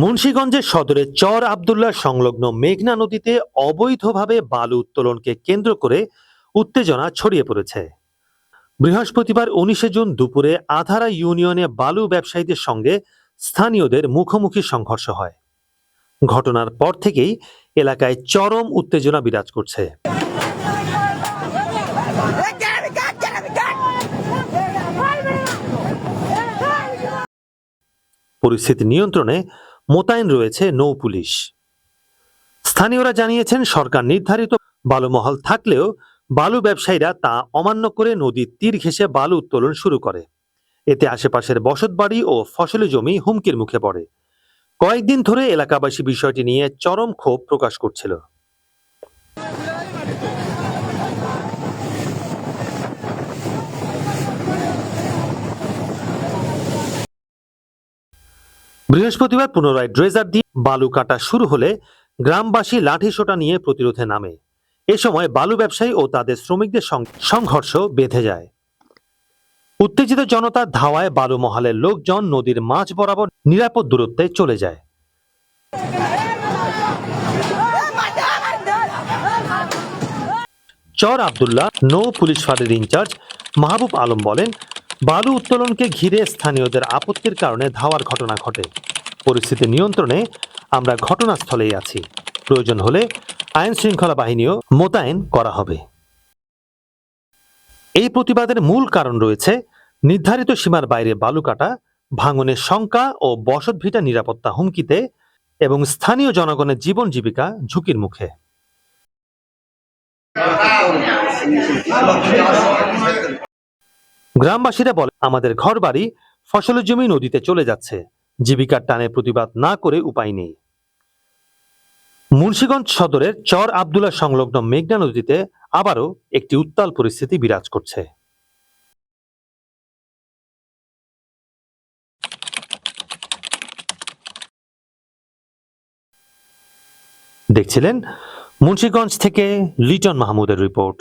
মুন্সীগঞ্জের সদরে চর আবদুল্লাহ সংলগ্ন মেঘনা নদীতে অবৈধভাবে বালু উত্তোলনকে কেন্দ্র করে উত্তেজনা ছড়িয়ে পড়েছে। বৃহস্পতিবার উনিশে জুন দুপুরে আধারা ইউনিয়নে বালু ব্যবসায়ীদের সঙ্গে স্থানীয়দের মুখোমুখি সংঘর্ষ হয়। ঘটনার পর থেকেই এলাকায় চরম উত্তেজনা বিরাজ করছে। পরিস্থিতি নিয়ন্ত্রণে মোতায়েন রয়েছে নৌ পুলিশ। স্থানীয়রা জানিয়েছেন, সরকার নির্ধারিত বালুমহল থাকলেও বালু ব্যবসায়ীরা তা অমান্য করে নদীর তীর ঘেঁষে বালু উত্তোলন শুরু করে। এতে আশেপাশের বসতবাড়ি ও ফসলি জমি হুমকির মুখে পড়ে। কয়েকদিন ধরে এলাকাবাসী বিষয়টি নিয়ে চরম ক্ষোভ প্রকাশ করছিল। বৃহস্পতিবার পুনরায় ড্রেজার দিয়ে বালু কাটা শুরু হলে গ্রামবাসী লাঠি সোটা নিয়ে প্রতিরোধে নামে। এ সময় বালু ব্যবসায়ী ও তাদের শ্রমিকদের সংঘর্ষ বেঁধে যায়। উত্তেজিত জনতার ধাওয়ায় বালু মহলের লোকজন নদীর মাঝ বরাবর নিরাপদ দূরত্বে চলে যায়। চর আবদুল্লাহ, নৌ পুলিশ ফাঁড়ির ইনচার্জ মাহবুব আলম বলেন বালু উত্তোলনকে ঘিরে স্থানীয়দের আপত্তির কারণে ধাওয়ার ঘটনা ঘটে। পরিস্থিতি নিয়ন্ত্রণে আমরা ঘটনাস্থলেই আছি। প্রয়োজন হলে আইন শৃঙ্খলা বাহিনীও মোতায়েন করা হবে। এই প্রতিবাদের মূল কারণ রয়েছে নির্ধারিত সীমার বাইরে বালু কাটা, ভাঙনের শঙ্কা ও বসতভিটা নিরাপত্তা হুমকিতে এবং স্থানীয় জনগণের জীবন জীবিকা ঝুঁকির মুখে। গ্রামবাসীরা বলে, আমাদের ঘরবাড়ি ফসলের জমি নদীতে চলে যাচ্ছে। জীবিকার টানে প্রতিবাদ না করে উপায় নেই। মুন্সীগঞ্জ সদরের চর আবদুল্লাহ সংলগ্ন মেঘনা নদীতে আবারও একটি উত্তাল পরিস্থিতি বিরাজ করছে। দেখছিলেন মুন্সীগঞ্জ থেকে লিটন মাহমুদের রিপোর্ট।